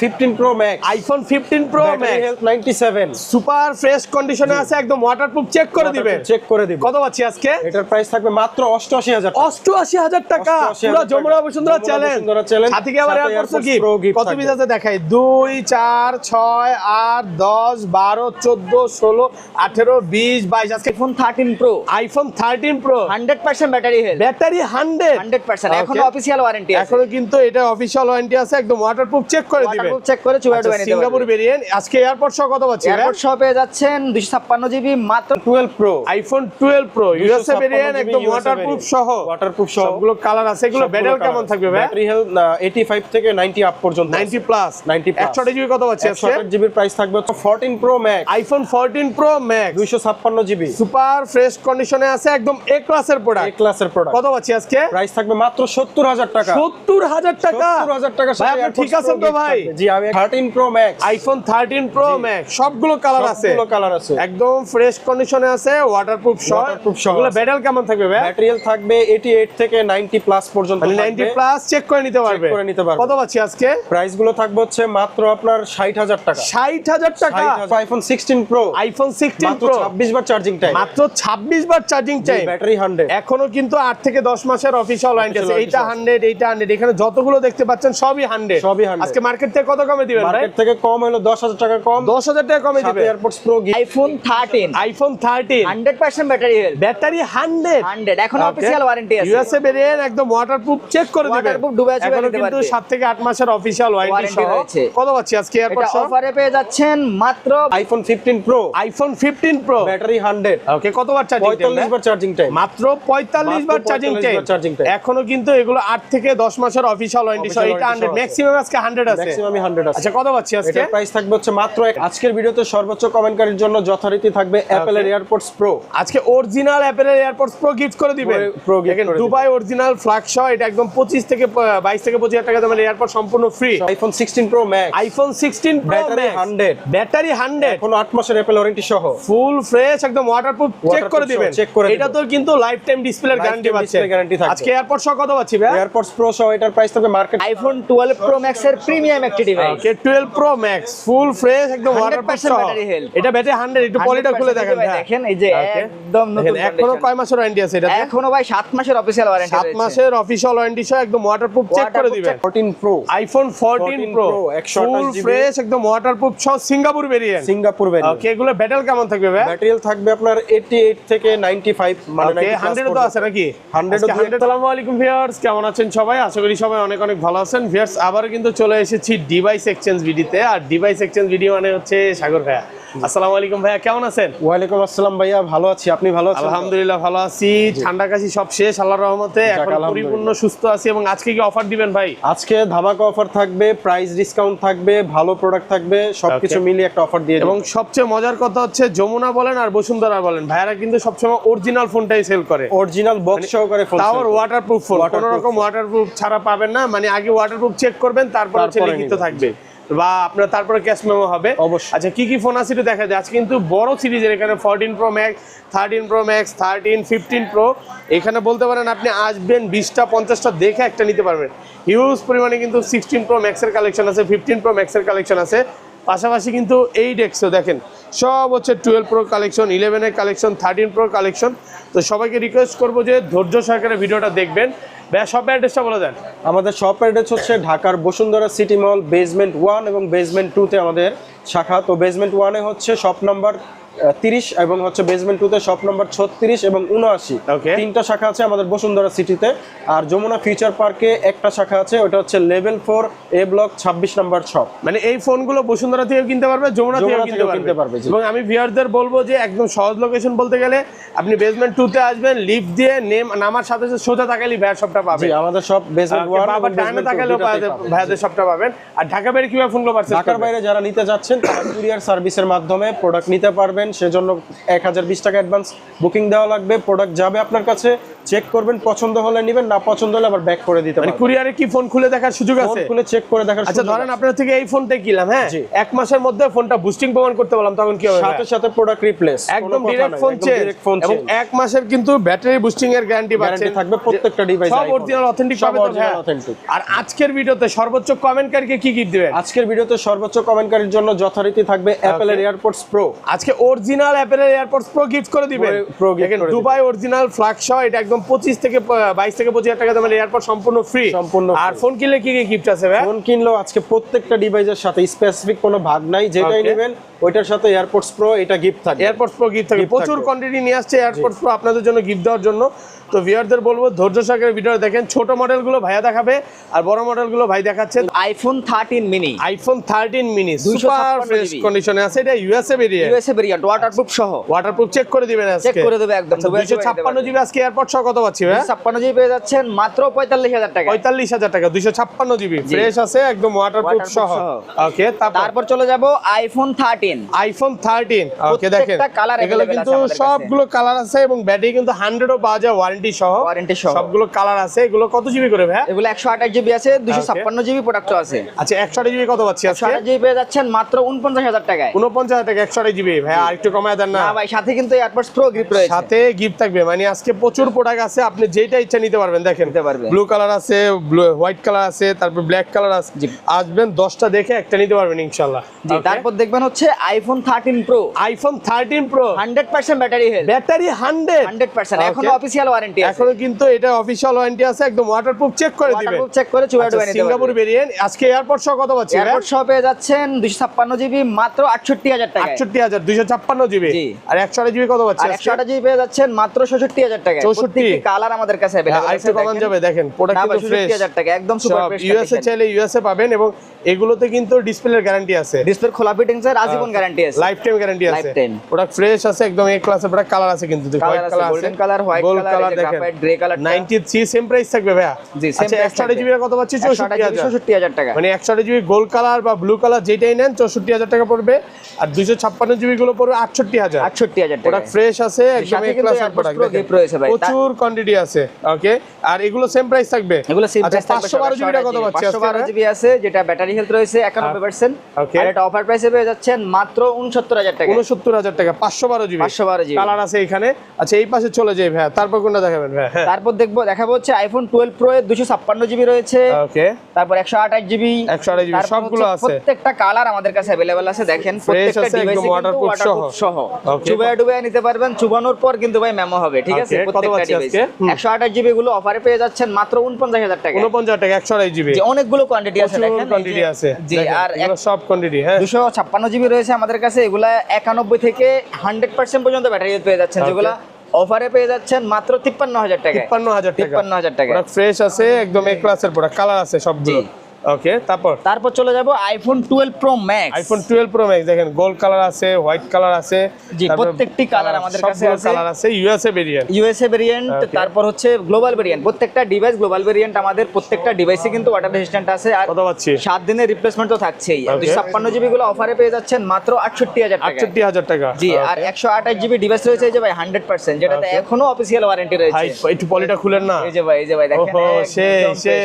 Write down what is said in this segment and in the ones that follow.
15 Pro Max fifteen pro battery max 97 super fresh কন্ডিশনে আছে একদম ওয়াটারপ্রুফ চেক করে দিবে চেক করে দিব কত পাচ্ছি আজকে? এটার প্রাইস থাকবে মাত্র 88000 টাকা। অষ্টআশি হাজার টাকা। পুরো। যমুনা বসুন্ধরা চ্যালেঞ্জ সাথে কি আবার Pro gift কত পিস আছে দেখাই? দুই চার ছয় আট দশ বারো চোদ্দ ষোলো আঠেরো বিশ বাইশ। আজকে iPhone thirteen pro iPhone thirteen pro hundred percent battery health battery hundred hundred percent এখনও অফিসিয়াল ওয়ারেন্টি আছে। এখনও কিন্তু এটা অফিসিয়াল ওয়ারেন্টি আছে। একদম ওয়াটারপ্রুফ চেক করে দিবে ওয়াটারপ্রুফ চেক করে চুয়া ডুবে নিতে সিঙ্গাপুর ভেরিয়েন্ট আজকে এয়ারপোর্ট সহ কত পাচ্ছি এয়ারপোর্ট সহ পেয়ে যাচ্ছেন দুশো ছাপ্পান্ন জিবি মাত্র 12 Pro iPhone 12 pro USA variant একদম ওয়াটারপ্রুফ সহ। Waterproof সহ। সবগুলো কালার আছে এগুলো ব্যাটারি কেমন থাকবে ভাই? ব্যাটারি হেলথ 85 থেকে 90 আপ পর্যন্ত 90 প্লাস 90 plus। 128 জিবি কত পাচ্ছি 128 জিবির প্রাইস থাকবে 14 Pro Max iPhone 14 pro max 256 GB super fresh কন্ডিশনে আছে একদম এ ক্লাসের এ ক্লাসের প্রোডাক্ট কত পাচ্ছি আজকে? প্রাইস থাকবে মাত্র 70000 টাকা। 70000 টাকা? 70000 টাকা ভাই আপনি ঠিক আছেন তো ভাই? জি আমি 13 Pro Max iPhone 13 pro max সবগুলো কালার আছে। সবগুলো কালার আছে। একদম ফ্রেশ কন্ডিশনে আছে ওয়াটারপ্রুফ সহ Waterproof সহ এগুলো ব্যাটারি কেমন থাকবে ভাই? থাকবে 88 থেকে 90 প্লাস পর্যন্ত মানে 90 প্লাস চেক করে নিতে পারবে। করে নিতে পারবে। কত পাচ্ছি আজকে? প্রাইসগুলো থাকবে হচ্ছে মাত্র আপনার 60000 টাকা। 60000 টাকা? আইফোন 16 প্রো আইফোন 16 মাত্র প্রো 26 বার চার্জিং টাইম মাত্র 26 বার চার্জিং টাইম ব্যাটারি 100 এখনও কিন্তু 8 থেকে 10 মাসের অফিসিয়াল ওয়ারেন্টি আছে। এইটা warranty 100 এইটা 100 এখানে যতগুলো দেখতে পাচ্ছেন সবই 100 সবই 100 আজকে মার্কেট থেকে কত কমে দিবেন ভাই? মার্কেট থেকে কম হলো 10000 টাকা কম। 10000 টাকা কমে দিবেন AirPods pro iPhone thirteen iPhone 13 hundred percent battery health battery 100 hundred এখনও Okay. অফিসিয়াল ওয়ারেন্টি আছে। ইউএসএ ভেরিয়েন্ট একদম ওয়াটারপ্রুফ চেক করে দিবেন Waterproof ডুবে চুবে এখনও নিতে কিন্তু 7 থেকে 8 মাসের অফিসিয়াল ওয়ারেন্টি সহ। কত পাচ্ছি আজকে এটা অফারে পেয়ে যাচ্ছেন মাত্র iPhone 15 pro iPhone 15 pro battery 100 okay কত বার চার্জিং 45 বার চার্জিং টাইম মাত্র 45 বার চার্জিং 45 টাইম এখনও কিন্তু এগুলো 8 থেকে 10 মাসের অফিসিয়াল ওয়ারেন্টি সহ। এটা 100 ম্যাক্সিমাম আজকে 100 আছে। ম্যাক্সিমাম 100 আছে। আচ্ছা কত পাচ্ছি আজকে? এটার প্রাইস থাকবে হচ্ছে মাত্র এক- আজকের ভিডিওতে সর্বোচ্চ কমেন্টকারীর জন্য যথারীতি থাকবে অ্যাপেলের এয়ারপোর্টস প্রো আজকে অরিজিনাল অ্যাপেলের এয়ারপোর্টস প্রো গিফট করে দিবে। দুবাই অরিজিনাল ফ্ল্যাগশ এটা একদম 25 থেকে প- 22 থেকে 25 হাজার টাকা দামের এয়ারপোর্ট সম্পূর্ণ free iPhone 16 pro max iPhone 16 pro Battery 100 battery 100 এখনও 8 মাসের অ্যাপেল ওয়ারেন্টি সহ। ফুল ফ্রেশ একদম ওয়াটারপ্রুফ চেক করে দিবেন। check করে এটা। তো কিন্তু লাইফ টাইম ডিসপ্লের গ্যারান্টি পাচ্ছে। guarantee থাকবে। আজকে এয়ারপোর্ট সহ কত পাচ্ছি ভাই? এয়ারপোর্টস প্রো সহ এটার প্রাইস থাকবে market iPhone twelve pro max এর প্রিমিয়াম একটি device okay 12 pro max full fresh একদম ওয়াটারপ্রুফ সহ। battery এটা ব্যাটারি 100 একটু পলিটা খুলে দেখেন দেখেন এই যে একদম নতুন এখনও কয় মাসের ওয়ারেন্টি আছে এটা এখনও ভাই সাত মাসের অফিসিয়াল ওয়ারেন্টি সাত মাসের অফিসিয়াল ওয়ারেন্টি সহ একদম ওয়াটারপ্রুফ চেক করে দিবেন। 14 pro iPhone 14 14 pro 128 full fresh একদম ওয়াটারপ্রুফ সহ Singapore variant Singapore variant okay এগুলো ব্যাটাল কেমন থাকবে ভাই? ব্যাটারি থাকবে আপনার 88 থেকে 95 মানে ওকে 90 100 তো আছে নাকি? 100 ও আজকে দুই 100 আসসালামু আলাইকুম ভিউয়ার্স কেমন আছেন সবাই? আশা করি সবাই অনেক অনেক ভালো আছেন। ভিউয়ার্স আবারও কিন্তু চলে এসেছি ডিভাইস এক্সচেঞ্জ ভিডিতে আর ডিভাইস এক্সচেঞ্জ ভিডিও মানে হচ্ছে সাগর ভাইয়া। আসসালামু আলাইকুম ভাইয়া কেমন আছেন? ওয়ালাইকুম আসসালাম ভাইয়া ভালো আছি। আপনি ভালো আছেন আলহামদুলিল্লাহ ভালো আছি। ঠান্ডা কাশি সব শেষ আল্লাহর রহমতে। এখন পরিপূর্ণ সুস্থ আছি এবং আজকে কি অফার দিবেন ভাই? আজকে ধামাকা অফার থাকবে প্রাইস ডিসকাউন্ট থাকবে ভালো প্রোডাক্ট থাকবে সবকিছু মিলিয়ে একটা অফার দিয়ে এবং সবচেয়ে মজার কথা হচ্ছে যমুনা বলেন আর বসুন্ধরা বলেন ভাইয়ারা কিন্তু সবসময় অরিজিনাল ফোনটাই সেল করে। অরিজিনাল বক্স সহকারে ফোন তাও ওয়াটারপ্রুফ ফোন কোনো রকম ওয়াটারপ্রুফ ছাড়া পাবেন না মানে আগে ওয়াটারপ্রুফ চেক করবেন তারপর হচ্ছে লিখিত থাকবে। বা আপনার তারপরে ক্যাশ মেমো হবে। অবশ্যই। আচ্ছা কি কি ফোন আছে একটু দেখা যায় আজকে কিন্তু বড় সিরিজের এখানে fourteen pro max thirteen pro max thirteen fifteen pro এখানে বলতে পারেন আপনি আসবেন বিশটা পঞ্চাশটা দেখে একটা নিতে পারবেন। হিউজ পরিমাণে কিন্তু সিক্সটিন প্রো ম্যাক্সের কালেকশন আছে ফিফটিন প্রো ম্যাক্সের কালেকশন আছে। পাশাপাশি কিন্তু এই ডেক্সও দেখেন সব হচ্ছে টুয়েলভ প্রো কালেকশন ইলেভেনের কালেকশন থার্টিন প্রো কালেকশন তো সবাইকে রিকোয়েস্ট করব যে ধৈর্য সহকারে ভিডিওটা দেখবেন। সব অ্যাড্রেসটা বলে দেন। আমাদের শপ অ্যাড্রেস হচ্ছে ঢাকার Bashundhara city mall basement one এবং বেসমেন্ট টুতে আমাদের শাখা। তো বেসমেন্ট ওয়ানে হচ্ছে শপ নাম্বার তিরিশ এবং হচ্ছে বেসমেন্ট টুতে শপ নাম্বার ছত্রিশ এবং উনআশি. তিনটা শাখা আছে আমাদের বসুন্ধরা সিটিতে আর যমুনা ফিউচার পার্কে একটা শাখা আছে ওটা হচ্ছে লেভেল ফোর এ ব্লক ছাব্বিশ নাম্বার শপ মানে এই ফোনগুলো বসুন্ধরা থেকেও কিনতে পারবে যমুনা থেকেও কিনতে পারবে। এবং আমি ভিউয়ারদের বলব যে একদম সহজ লোকেশন বলতে গেলে আপনি বেসমেন্ট টুতে আসবেন লিফট দিয়ে নেম নামার সাথে সাথে সোজা তাকালি ভাইয়ার সবটা পাবে জি আমাদের সব বেসমেন্ট ওয়ান বাবার ডানে তাকালেও ভাইয়াদের সবটা পাবেন। আর ঢাকা বাইরে কীভাবে ফোনগুলো পারচেজ ঢাকার বাইরে যারা নিতে যাচ্ছেন তারা কুরিয়ার সার্ভিসের মাধ্যমে প্রোডাক্ট নিতে পারবেন। সেজন্য এক হাজার বিশ টাকা অ্যাডভান্স বুকিং দেওয়া লাগবে। প্রোডাক্ট যাবে আপনার কাছে। চেক করবেন পছন্দ হলে নেবেন না পছন্দ হলে আবার ব্যাক করে দিতে মানে পারবেন। কুরিয়ারে কি ফোন খুলে দেখার সুযোগ ফোন আছে? খুলে চেক করে দেখার আচ্ছা ধরেন আপনার থেকে এই ফোনটা কিনলাম হ্যাঁ? এক মাসের মধ্যে ফোনটা বুস্টিং প্রমাণ করতে বললাম তখন কি হবে? সাথে সাথে প্রোডাক্ট রিপ্লেস একদম ডিরেক্ট ফোন চেঞ্জ ফোন এবং এক মাসের কিন্তু ব্যাটারি বুস্টিং এর গ্যারান্টি পাচ্ছেন। থাকবে প্রত্যেকটা ডিভাইস সব অরিজিনাল অথেন্টিক পাবে অরিজিনাল হ্যাঁ। অথেন্টিক আর আজকের ভিডিওতে সর্বোচ্চ কমেন্টকারীকে কি গিফট দিবেন? আজকের ভিডিওতে সর্বোচ্চ কমেন্টকারীর জন্য যথারীতি থাকবে অ্যাপেলের এয়ারপোর্টস প্রো আজকে original Apple AirPods pro gift করে দিবেন। দিবেন। দুবাই অরিজিনাল ফ্ল্যাগশ এটা একদম 25 থেকে বাইশ থেকে 25 হাজার টাকা দামের এয়ারপোর্ট সম্পূর্ণ ফ্রি সম্পূর্ণ আর ফোন কিনলে কি কি গিফট আছে ভাই? ফোন কিনলেও আজকে প্রত্যেকটা ডিভাইসের সাথে স্পেসিফিক কোনো ভাগ নাই যেটাই নেবেন ওইটার সাথে এয়ারপোর্টস প্রো এটা গিফট থাকবে। এয়ারপোর্টস প্রো গিফট থাকে প্রচুর। কোয়ান্টিটি নিয়ে আসছে এয়ারপোর্টস প্রো আপনাদের জন্য গিফট দেওয়ার জন্য। তো ভিউয়ারদের বলব ধৈর্য সহকারে ভিডিও দেখেন। ছোট মডেলগুলো ভাইয়া দেখাবে আর বড় মডেলগুলো ভাই দেখাচ্ছে। IPhone thirteen mini iPhone thirteen mini 256 super fresh কন্ডিশনে আছে। এটা ইউএসএ বেরিয়ে ইউএসএ ভেরিয়েন্ট ওয়াটারপ্রুফ সহ। ওয়াটারপ্রুফ চেক করে দিবেন আজকে। চেক করে দেবে একদম। আচ্ছা, 256 জিবি আজকে এয়ারপোর্ট সহ কত পাচ্ছি ভাই? ছাপ্পান্ন জিবি পেয়ে যাচ্ছেন মাত্র পঁয়তাল্লিশ হাজার টাকা। পঁয়তাল্লিশ হাজার টাকা দুইশো ছাপ্পান্ন জিবি ফ্রেশ আছে একদম ওয়াটারপ্রুফ সহ। ওকে তারপর তারপর চলে যাব iPhone thirteen iPhone thirteen okay দেখেন এগুলো কিন্তু। সবগুলো কালার আছে এবং ব্যাটারি কিন্তু হান্ড্রেডও পাওয়া যায় ওয়ারেন্টি সহ। Warranty সহ। সবগুলো কালার আছে। এগুলো কত জিবি করে ভাই? এগুলো একশো আঠাশ জিবি আছে দুশো ছাপ্পান্ন জিবি প্রোডাক্ট আছে। আচ্ছা একশো জিবি কত পাচ্ছি একশো আঠাশ জিবি পেয়ে যাচ্ছেন মাত্র উনপঞ্চাশ হাজার টাকায়। উনপঞ্চাশ হাজার টাকা একশো জিবি ভাই আর একটু কমায় দেন না। না ভাই সাথে কিন্তু এয়ারপোর্টস প্রো গ্রিপ রয়েছে। সাথে গিফট থাকবে। মানে আজকে প্রচুর প্রোডাক্ট আছে আপনি যেটা ইচ্ছা নিতে পারবেন দেখেন। নিতে পারবেন। ব্লু কালার আছে হোয়াইট কালার আছে তারপর ব্ল্যাক কালার আছে। আসবেন দশটা দেখে একটা নিতে পারবেন ইনশাল্লাহ জি তারপর দেখবেন হচ্ছে iPhone thirteen pro iPhone thirteen pro hundred percent battery health battery hundred hundred percent এখনও অফিসিয়াল ওয়ারেন্টি এখনও কিন্তু এটা অফিসিয়াল ওয়ারেন্টি আছে। একদম ওয়াটারপ্রুফ চেক করে ওয়াটারপ্রুফ চেক করে চুয়া ডুবা নিতে সিঙ্গাপুর ভেরিয়েন্ট আজকে এয়ারপোর্ট সহ কত পাচ্ছি এয়ারপোর্ট সহ পেয়ে যাচ্ছেন দুশো ছাপ্পান্ন জিবি মাত্র আটষট্টি হাজার টাকা আটষট্টি হাজার দুইশো ছাপ্পান্ন জিবি। জি। আর একশো জিবি কত পাচ্ছি একশো আঠাশ জিবি পেয়ে যাচ্ছেন মাত্র ষষট্টি হাজার টাকা 64 কালার আমাদের কাছে হ্যাঁ, আরেকটু কমান। যাবে দেখেন। প্রোডাক্ট কিন্তু ফ্রেশ টাকা, একদম fresh ইউএসএ। চাইলে ইউএসএ পাবেন এবং এগুলোতে কিন্তু ডিসপ্লের গ্যারান্টি আছে। ডিসপ্লে খোলা ফিটিংস এর আজীবন গ্যারান্টি আছে। লাইফ টাইম গ্যারান্টি আছে। প্রোডাক্ট ফ্রেশ আছে একদম এ ক্লাসের প্রোডাক্ট কালার আছে কিন্তু। হোয়াইট কালার আছে golden colour, white gold colour দেখেন। colour টা। 93 সেম প্রাইস থাকবে ভাইয়া। জি, আচ্ছা price 128 জিবি কত পাচ্ছি? 64000 টাকা। মানে 128 জিবি গোল্ড কালার বা ব্লু কালার যেটাই নেন 64000 টাকা পড়বে। আর 256 জিবি গুলো পড়বে 68000 আটষট্টি হাজার টাকা প্রোডাক্ট ফ্রেশ আছে একদম এ ক্লাসের প্রোডাক্ট। প্রচুর কোয়ান্টিটি আছে ওকে আর এগুলো সেম প্রাইস থাকবে। এগুলো সিম আচ্ছা 512 জিবি কত পাচ্ছি পাঁচশো বারো আজকে জিবি আছে যেটা ব্যাটারি হেলথ রয়েছে একানব্বই পার্সেন্ট Okay. আর এটা অফার প্রাইসে পেয়ে যাচ্ছেন মাত্র উনসত্তর হাজার টাকা। উনসত্তর হাজার টাকা পাঁচশো বারো জিবি। 512 GB কালার আছে এখানে। আচ্ছা এই পাশে চলে যাই ভাইয়া। তারপর কোনটা দেখাবেন ভাইয়া? হ্যাঁ। তারপর দেখব দেখাবো হচ্ছে আইফোন টুয়েলভ প্রো এর দুশো ছাপ্পান্ন জিবি রয়েছে। ওকে তারপর একশো আঠাশ জিবি। 128 GB সবগুলো আছে। প্রত্যেকটা কালার আমাদের কাছে অ্যাভেলেবেল আছে দেখেন। প্রত্যেকটা ডিভাইসে সহ। নিতে পারবেন চুবানোর পর কিন্তু ভাই মেমো হবে ঠিক আছে? প্রত্যেকটা ডিভাইস একশো আঠাশ জিবি গুলো অফারে পেয়ে যাচ্ছেন মাত্র উনপঞ্চাশ হাজার টাকা উনপঞ্চাশ টাকা একশো আড়াই জিবি। অনেকগুলো কোয়ান্টিটি আছে দেখেন কোয়ান্টিটি আছে। আর সব কোয়ান্টিটি হ্যাঁ। দুশো ছাপ্পান্ন জিবি রয়েছে আমাদের কাছে এগুলা একানব্বই থেকে হান্ড্রেড পার্সেন্ট পর্যন্ত ব্যাটারি পেয়ে যাচ্ছেন. যেগুলা অফারে পেয়ে যাচ্ছেন মাত্র তিপ্পান্ন হাজার টাকা তিপ্পান্ন হাজার টাকা তিপ্পান্ন হাজার টাকা ফ্রেশ আছে একদম এ ক্লাসের প্রোডাক্ট কালার আছে সবগুলো। ওকে তারপর? তারপর চলে যাব iPhone twelve pro max iPhone twelve pro max দেখেন গোল্ড কালার আছে হোয়াইট কালার আছে জি, প্রত্যেকটি colour আমাদের কাছে আছে। কালার আছে ইউএসএ ভেরিয়েন্ট ইউএসএ ভেরিয়েন্ট তারপর হচ্ছে গ্লোবাল ভেরিয়েন্ট প্রত্যেকটা ডিভাইস গ্লোবাল ভেরিয়েন্ট আমাদের প্রত্যেকটা ডিভাইসে কিন্তু ওয়াটার রেজিস্ট্যান্ট আছে আর কত পাচ্ছি সাত দিনের রিপ্লেসমেন্ট তো থাকছেই। আর Okay. দুশো ছাপ্পান্ন জিবি গুলো অফারে পেয়ে যাচ্ছেন মাত্র আটষট্টি হাজার টাকা আটষট্টি হাজার টাকা। জি আর একশো আঠাশ জিবি ডিভাইস রয়েছে এই যে ভাই হান্ড্রেড পার্সেন্ট যেটাতে এখনও অফিসিয়াল ওয়ারেন্টি ভাই রয়েছে একটু পলিটা খুলেন না। এই যে ভাই এই যে ভাই দেখেন সেই সেই।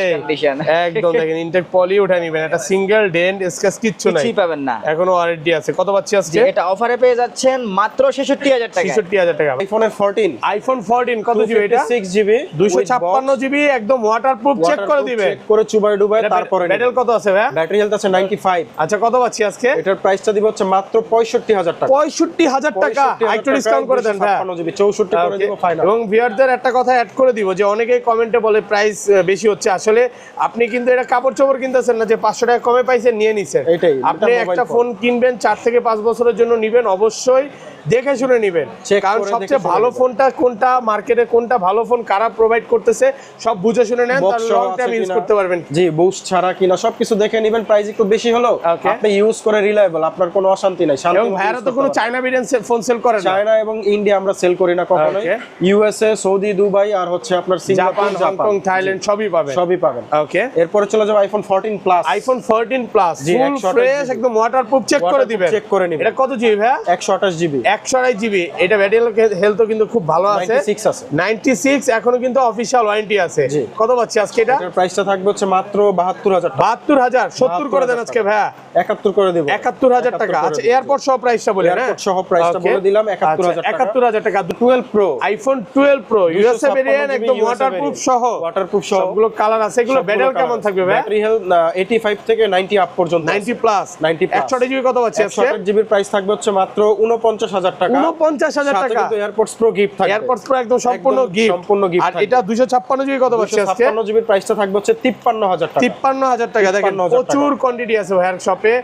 একদম দেখেন ইনটেক পলি উঠে নিবেন একটা সিঙ্গেল ডেন্ট স্ক্র্যাচ কিচ্ছু নাই। পাবেন না। এখনও ওয়ারেন্টি আছে। কত পাচ্ছি আজকে? এটা অফারে পেয়ে যাচ্ছেন মাত্র ছেষট্টি হাজার টাকা ছেষট্টি হাজার টাকা। আইফোনের 14 আইফোন ফোরটিন কত জিবি এটা? 6 জিবি দুইশো ছাপ্পান্ন জিবি একদম ওয়াটারপ্রুফ চেক করে দিবে চেক করে চুবাই ডুবাই তারপরে ব্যাটেল কত আছে ভাই? ব্যাটারি হেলথ আছে 95 আচ্ছা কত পাচ্ছি আজকে? এটার প্রাইসটা দিব হচ্ছে মাত্র 65000 টাকা। পঁয়ষট্টি হাজার টাকা। 65,000 একটু ডিসকাউন্ট করে দেন ভাই। 56 জিবি 64 করে. দিব ফাইনাল এবং ভিউয়ারদের একটা কথা অ্যাড করে দিব যে অনেকেই কমেন্টে বলে প্রাইস বেশি হচ্ছে। আসলে আপনি কিন্তু এটা কাপড় চোপড় কিনতেছেন না যে পাঁচশো টাকা কমে পাইছেন নিয়ে নিছেন। এটাই, আপনি একটা ফোন কিনবেন চার থেকে পাঁচ বছরের জন্য নিবেন অবশ্যই। দেখে শুনে নিবেন। কারণ সবচেয়ে ভালো ফোনটা কোনটা মার্কেটে কোনটা ভালো ফোন কারা প্রোভাইড করতেছে সব বুঝে শুনে নেন লং টাইম ইউজ করতে পারবেন জি বুস্ট ছাড়া কিনা সবকিছু দেখে নেবেন প্রাইস একটু বেশি Okay. আপনি ইউজ করে রিলায়েবল আপনার কোনো অশান্তি নাই শান্তি এবং ভাইয়ারা তো কোনো চায়না বিরিয়ান ফোন সেল করে না। চায়না এবং ইন্ডিয়া আমরা সেল করি না Okay. ইউএসএ সৌদি দুবাই আর হচ্ছে আপনার সিঙ্গাপুর জাপান হংকং থাইল্যান্ড সবই পাবেন। সবই পাবেন। ওকে এরপরে চলে যাব iPhone fourteen plus iPhone 14 plus full fresh একদম ওয়াটারপ্রুফ চেক করে দিবেন। check করে নিবেন। এটা কত জিবি ভাই একশো আঠাশ 128 জিবি এটা ব্যাটারি হেলথও কিন্তু খুব ভালো আছে। 96 আছে। 96 এখনও কিন্তু অফিশিয়াল ওয়ারেন্টি আছে। কত পাচ্ছি আজকে এটা? প্রাইসটা থাকবে হচ্ছে মাত্র বাহাত্তর হাজার বাহাত্তর হাজার। সত্তর করে দেন আজকে ভাইয়া। একাত্তর করে দেবো। একাত্তর হাজার টাকা। আচ্ছা এয়ারপোর্ট সহ প্রাইসটা বলে সহ price টা বলে দিলাম, 71,000 টাকা। একাত্তর হাজার টাকা। Twelve pro iPhone twelve pro USA variant একদম ওয়াটারপ্রুফ সহ। Waterproof সহ। সবগুলো কালার আছে এগুলো ব্যাটারি কেমন থাকবে ভাই ব্যাটারি হেলথ এইটি ফাইভ থেকে নাইনটি আপ পর্যন্ত 90 প্লাস 90 plus। একশো জিবি কত পাচ্ছি একশো আজকে আঠাশ জিবির প্রাইস থাকবে হচ্ছে মাত্র উনপঞ্চাশ হাজার টাকা উনপঞ্চাশ হাজার টাকা। এয়ারপোর্টস প্রো গিফট থাকবে। এয়ারপোর্ট প্রো একদম সম্পূর্ণ গিফট সম্পূর্ণ gift আর এটা দুশো ছাপ্পান্ন জিবি কত পাচ্ছি ছাপ্পান্ন জিবির প্রাইসটা থাকবে হচ্ছে তিপ্পান্ন হাজার টাকা। তিপ্পান্ন হাজার টাকা। দেখেন প্রচুর কোয়ান্টিটি আছে হেয়ার শপে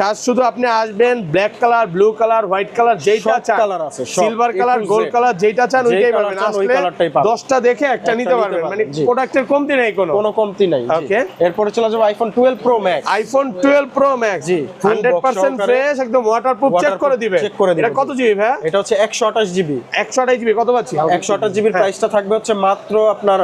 চার্জ শুধু আপনি আসবেন black colour blue colour white colour যেইটা চান। colour আছে, সিলভার কালার গোল্ড কালার যেইটা চান ওইটাই পাবেন। আসলে colourটাই পাবেন। দশটা দেখে একটা নিতে পারবেন। মানে প্রোডাক্টের কমতি নেই কোনো। কোনো কমতি নাই। এরপরে চলে যাব iPhone twelve pro max iPhone twelve pro max জি, হান্ড্রেড পার্সেন্ট। ফ্রেশ একদম ওয়াটারপ্রুফ চেক করে দিবে। check করে দিবে, এটা কত জি। জিবি ভাই? এটা হচ্ছে একশো আঠাশ জিবি। একশো আঠাশ জিবি কত পাচ্ছি? একশো আঠাশ জিবির। প্রাইসটা থাকবে হচ্ছে মাত্র আপনার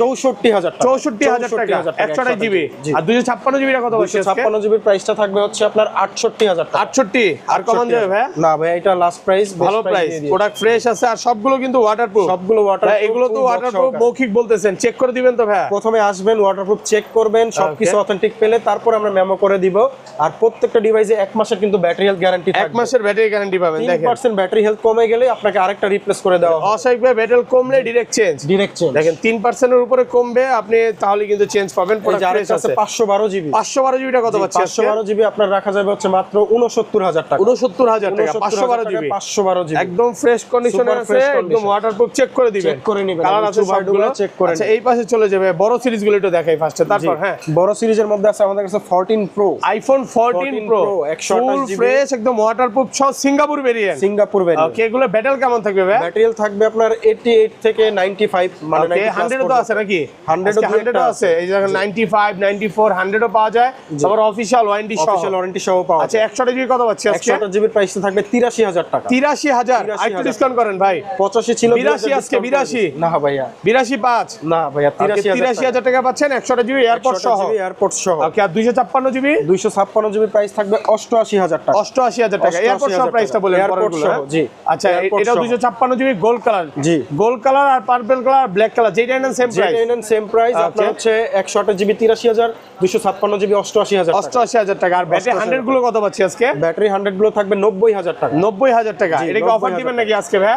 চৌষট্টি হাজার চৌষট্টি হাজার টাকা একশো আঠাশ জিবি। আর দুশো ছাপ্পান্ন জিবিটা কত পাচ্ছি ছাপ্পান্ন জিবির প্রাইসটা থাকবে হচ্ছে আপনার আটষট্টি হাজার আটষট্টি আর কমান যাবে ভাই? না ভাই এটা লাস্ট প্রাইস ভালো প্রাইস প্রোডাক্ট ফ্রেশ আছে আর সবগুলো কিন্তু ওয়াটারপ্রুফ সবগুলো waterproof, এগুলো তো ওয়াটারপ্রুফ মৌখিক বলতেছেন চেক করে দিবেন তো ভাই। প্রথমে আসবেন ওয়াটারপ্রুফ চেক করবেন সবকিছু. অথেন্টিক পেলে তারপর আমরা মেমো করে দিব। আর প্রত্যেকটা ডিভাইসে এক মাসের কিন্তু ব্যাটারি হেলথ গ্যারান্টি এক মাসের ব্যাটারি গ্যারান্টি পাবেন তিন দেখেন পার্সেন্ট ব্যাটারি হেলথ কমে গেলে আপনাকে আরেকটা রিপ্লেস করে দেওয়া অস্বাভাবিক ব্যাটারি কমলে ডিরেক্ট চেঞ্জ ডিরেক্ট চেঞ্জ দেখেন তিন পার্সেন্টের উপরে কমবে আপনি তাহলে কিন্তু চেঞ্জ পাবেন। এই যে প্রোডাক্ট ফ্রেশ আছে আছে। পাঁচশো বারো জিবি পাঁচশো বারো জিবিটা কত পাচ্ছি পাঁচশো বারো জিবি আপনার রাখা যাবে হচ্ছে মাত্র উনসত্তর হাজার টাকা। উনসত্তর হাজার টাকা পাঁচশো বারো জিবি পাঁচশো বারো জিবি একদম ফ্রেশ কন্ডিশনে আছে একদম ওয়াটারপ্রুফ চেক করে দিবেন। Check করে নিবেন, কালার আছে সবগুলো। check করে আচ্ছা এই পাশে চলে যাবে বড় সিরিজগুলো একটু দেখাই ফার্স্টে তারপর হ্যাঁ। বড় সিরিজের মধ্যে আছে আমাদের কাছে fourteen pro iPhone 14 14 pro Pro, 128 full GB fresh একদম ওয়াটারপ্রুফ সহ Singapore variant Singapore variant okay এগুলো ব্যাটেল কেমন থাকবে ভাই? ম্যাটেরিয়াল থাকবে আপনার 88 থেকে 95 মানে 100 তো আছে নাকি? 100 ও 100 আছে। এই দেখেন 95 94 100 ও পাওয়া যায়। তারপর অফিশিয়াল ওয়ারেন্টি সহ। অফিশিয়াল ওয়ারেন্টি সহ পাওয়া আচ্ছা 100 জিবি কত পাচ্ছি আজকে? 128 জিবির প্রাইসটা থাকবে 83000 টাকা। 83000 83,000 আরেকটু ডিসকাউন্ট করেন ভাই। 85 ছিল 82 আজকে, 82 না ভাইয়া। 82 5 না ভাইয়া 83000 83000 টাকা। পাচ্ছেন 100 জিবি এয়ারপোর্ট সহ। এয়ারপোর্ট সহ। ওকে আর 256 জিবি 256 জিবির প্রাইস থাকবে 88000 টাকা। 88000 টাকা। এয়ারপোর্ট সহ প্রাইসটা বলেন হ্যাঁ? জি। আচ্ছা এটা 256 জিবি গোল্ড কালার জি। গোল্ড কালার আর পার্পল কালার ব্ল্যাক কালার যেটা নেন সেম প্রাইস যেটা নেন সেম প্রাইস Okay. আপনার হচ্ছে 128 জিবি 83000 256 জিবি 88000 টাকা। 88000 টাকা। আর ব্যাটারি 88,000 100 গুলো কত পাচ্ছি আজকে? ব্যাটারি 100 গুলো থাকবে 90000 টাকা। 90000 টাকা। এটা কি অফার দিবেন নাকি আজকে ভাই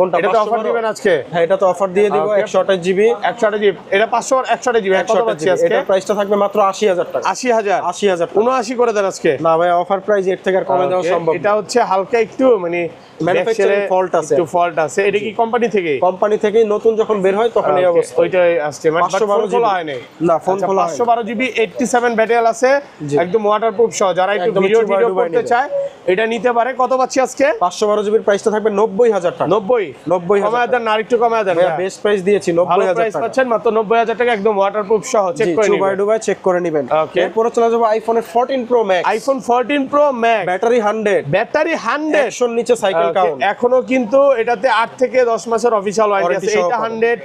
কোনটা এটা তো 512? অফার দিবেন আজকে? হ্যাঁ এটা তো অফার দিয়ে দিব 128 জিবি 100 জিবি এটা 500 আর 100 জিবি কত পাচ্ছি আজকে? এটার প্রাইসটা থাকবে মাত্র 80000 টাকা। 80000 80000 79 করে দেন আজকে? না ভাই অফার প্রাইস এর থেকে আর কমে দেওয়া সম্ভব এটা হচ্ছে হালকা একটু মানে আছে। একটু ফল্ট আছে। এটা কি কোম্পানি থেকে কোম্পানি থেকেই নতুন যখন বের হয় তখন এই অবস্থা। ওইটাই আসছে। মানে 512 খোলা GB না, ফোন আচ্ছা, খোলা 512 জিবি 87 ব্যাটারি আছে। একদম ওয়াটারপ্রুফ সহ যারা একটু ভিডিও ভিডিও করতে চায় এটা নিতে পারে। কত পাচ্ছি আজকে? 512 জিবির প্রাইসটা থাকবে 90000 টাকা। 90 90,000 কমায় দেন আরেকটু কমায় দেন ভাইয়া ভাইয়া। বেস্ট প্রাইস দিয়েছি ভালো 90000 প্রাইস পাচ্ছেন মাত্র 90000 টাকা একদম ওয়াটারপ্রুফ সহ চেক করে চুবাই নিবেন। ডুবাই চেক করে নেবেন। Okay. চলে যাব আইফোনের 14 pro max iPhone 14 pro max battery 100 battery 100 100 নিচে সাইকেল কাউন্ট এখনও কিন্তু এটাতে 8 থেকে 10 মাসের অফিশিয়াল ওয়ারেন্টি আছে। এটা পাবেন। 100